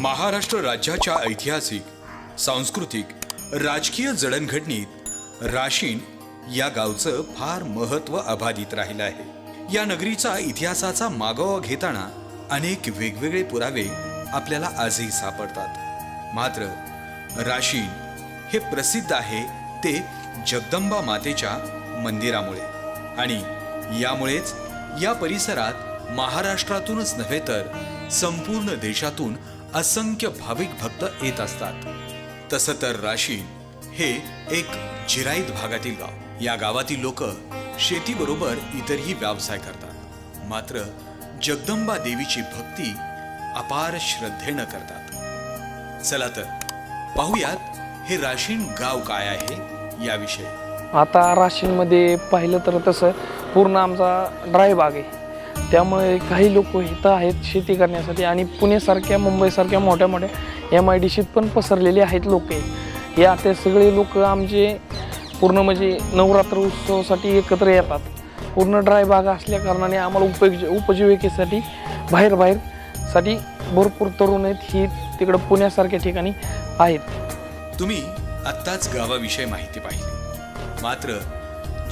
महाराष्ट्र राज्याच्या ऐतिहासिक सांस्कृतिक राजकीय जडणघडणीत राशीन या गावचं फार महत्त्व अबाधित राहिलं आहे. या नगरीचा इतिहासाचा मागोवा घेताना अनेक वेगवेगळे पुरावे आपल्याला आजही सापडतात. मात्र राशीन हे प्रसिद्ध आहे ते जगदंबा मातेच्या मंदिरामुळे. आणि यामुळेच या परिसरात महाराष्ट्रातूनच नव्हे तर संपूर्ण देशातून असंख्य भाविक भक्त येत असतात. तसं तर राशीन हे एक जिराईत भागातील गाव. या गावातील लोक शेतीबरोबर इतरही व्यवसाय करतात. मात्र जगदंबा देवीची भक्ती अपार श्रद्धेनं करतात. चला तर पाहूयात हे राशीन गाव काय आहे याविषयी. आता राशीनमध्ये पाहिलं तर तसं पूर्ण आमचा ड्राय बाग आहे. त्यामुळे काही लोक इथं आहेत शेती करण्यासाठी आणि पुण्यासारख्या मुंबईसारख्या मोठ्या मोठ्या एम आय डी सीत पण पसरलेले आहेत लोक. हे आता सगळे लोक आमचे पूर्ण म्हणजे नवरात्र उत्सवासाठी एकत्र येतात. पूर्ण ड्राय बाग असल्या कारणाने आम्हाला उपयोग उपजीविकेसाठी बाहेर बाहेर साठी भरपूर तरुण आहेत ही तिकडं पुण्यासारख्या ठिकाणी आहेत. तुम्ही आत्ताच गावाविषयी माहिती पाहिली. मात्र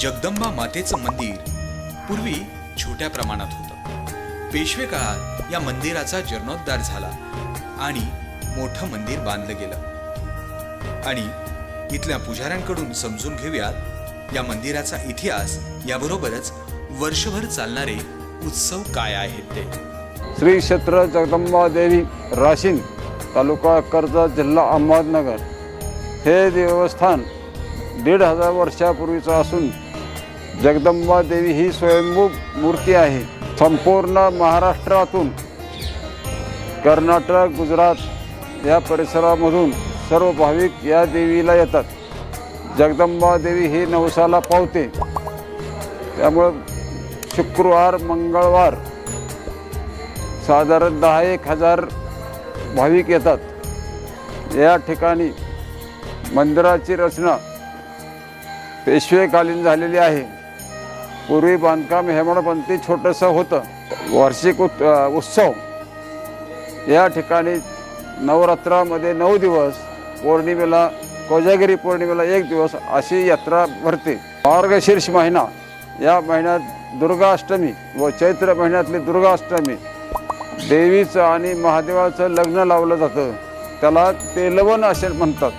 जगदंबा मातेचं मंदिर पूर्वी छोट्या प्रमाणात होतं. पेशवे काळात या मंदिराचा जीर्णोद्धार झाला आणि मोठं मंदिर बांधलं गेलं. आणि इथल्या पुजाऱ्यांकडून समजून घेऊयात या मंदिराचा इतिहास याबरोबरच वर्षभर चालणारे उत्सव काय आहेत ते. श्री क्षेत्र जगदंबा देवी राशीन तालुका कर्जत जिल्हा अहमदनगर. हे देवस्थान दीड हजार वर्षापूर्वीचं असून जगदंबा देवी ही स्वयंभू मूर्ती आहे. संपूर्ण महाराष्ट्रातून कर्नाटक गुजरात या परिसरामधून सर्व भाविक या देवीला येतात. जगदंबा देवी ही नवसाला पावते. त्यामुळं शुक्रवार मंगळवार साधारण दहा एक हजार भाविक येतात. या ठिकाणी मंदिराची रचना पेशवेकालीन झालेली आहे. पूर्वी बांधकाम हेमाडपंथी छोटंसं होतं. वार्षिक उत् उत्सव. या ठिकाणी नवरात्रामध्ये नऊ दिवस पौर्णिमेला कोजागिरी पौर्णिमेला एक दिवस अशी यात्रा भरते. मार्गशीर्ष महिना या महिन्यात दुर्गाष्टमी व चैत्र महिन्यातली दुर्गाष्टमी. देवीचं आणि महादेवाचं लग्न लावलं जातं. त्याला तेलवन असे म्हणतात.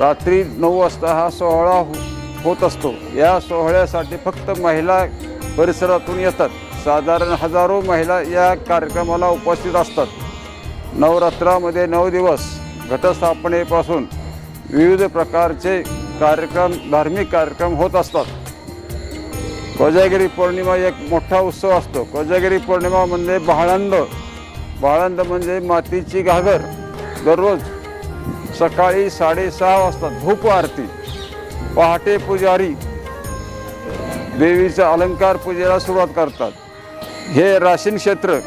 रात्री नऊ वाजता हा सोहळा हो- होत असतो. या सोहळ्यासाठी फक्त महिला परिसरातून येतात. साधारण हजारो महिला या कार्यक्रमाला उपस्थित असतात. नवरात्रामध्ये नऊ दिवस घटस्थापनेपासून विविध प्रकारचे कार्यक्रम धार्मिक कार्यक्रम होत असतात. कोजागिरी पौर्णिमा एक मोठा उत्सव असतो. कोजागिरी पौर्णिमा म्हणजे बाळंद. बाळंद म्हणजे मातीची घागर. दररोज सकाळी साडेसहा वाजता धूप आरती. पहाटे पुजारी देवीचा अलंकार पूजेला सुरुवात करतात. हे राशीन क्षेत्र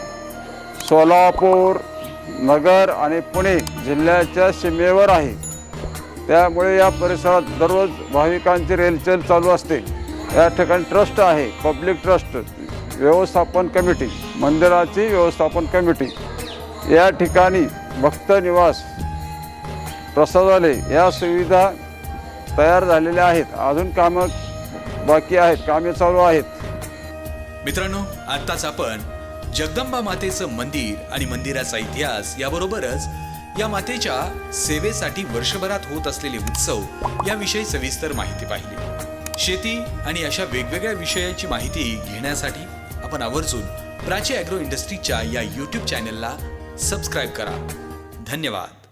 सोलापूर नगर आणि पुणे जिल्ह्याच्या सीमेवर आहे. त्यामुळे या परिसरात दररोज भाविकांची रेलचेल चालू असते. या ठिकाणी ट्रस्ट आहे पब्लिक ट्रस्ट व्यवस्थापन कमिटी मंदिराची व्यवस्थापन कमिटी. या ठिकाणी भक्त निवास प्रसादालय या सुविधा तयार झालेल्या आहेत. अजून कामं बाकी आहेत. कामे चालू आहेत. मित्रांनो आत्ताच आपण जगदंबा मातेचं मंदिर आणि मंदिराचा इतिहास याबरोबरच या मातेच्या सेवेसाठी वर्षभरात होत असलेले उत्सव याविषयी सविस्तर माहिती पाहिली. शेती आणि अशा वेगवेगळ्या विषयाची माहिती घेण्यासाठी आपण आवर्जून प्राची ॲग्रो इंडस्ट्रीच्या या यूट्यूब चॅनलला सबस्क्राईब करा. धन्यवाद.